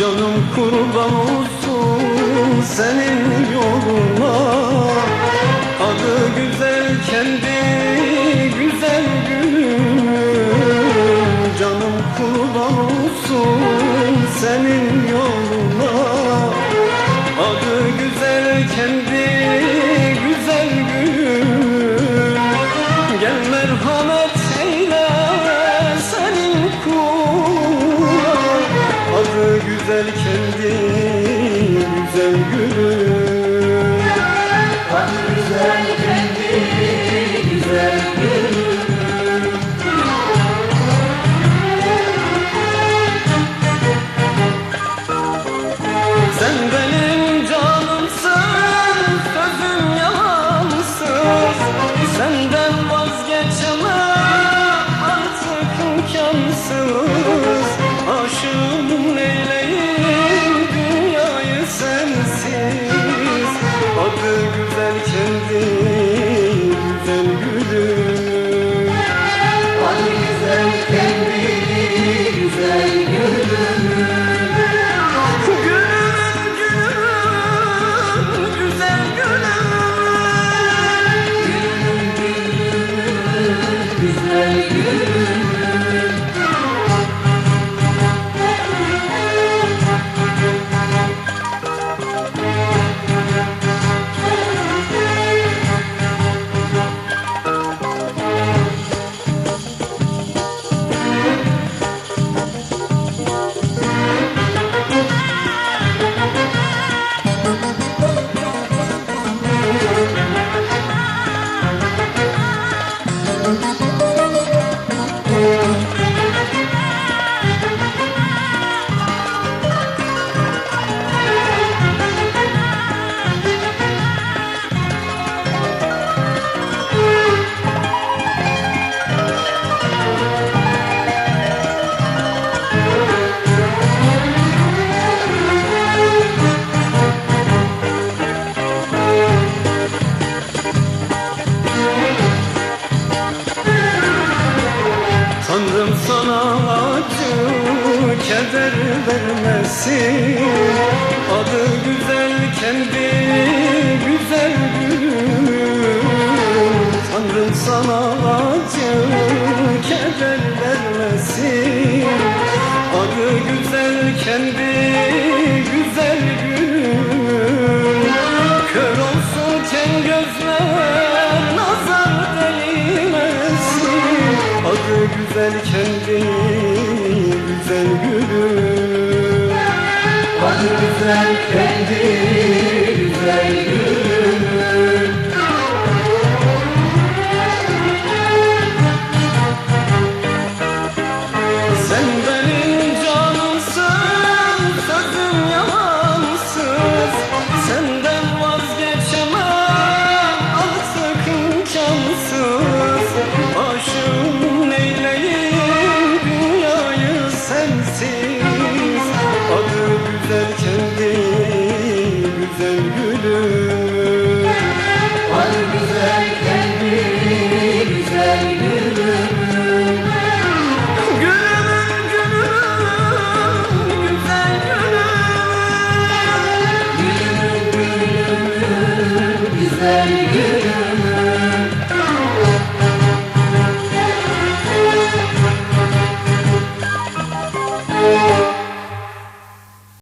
Canım kurban olsun senin yoluna. Adı güzel kendi güzel gülüm Canım kurban olsun senin yoluna. Adı güzel kendi Adı Sana acı keder vermesin. Adı güzel kendi güzel gülüm. Tanrım sana acı keder vermesin. Adı güzel kendi güzel gülüm güzel kendi güzel gülüm Adı güzel kendi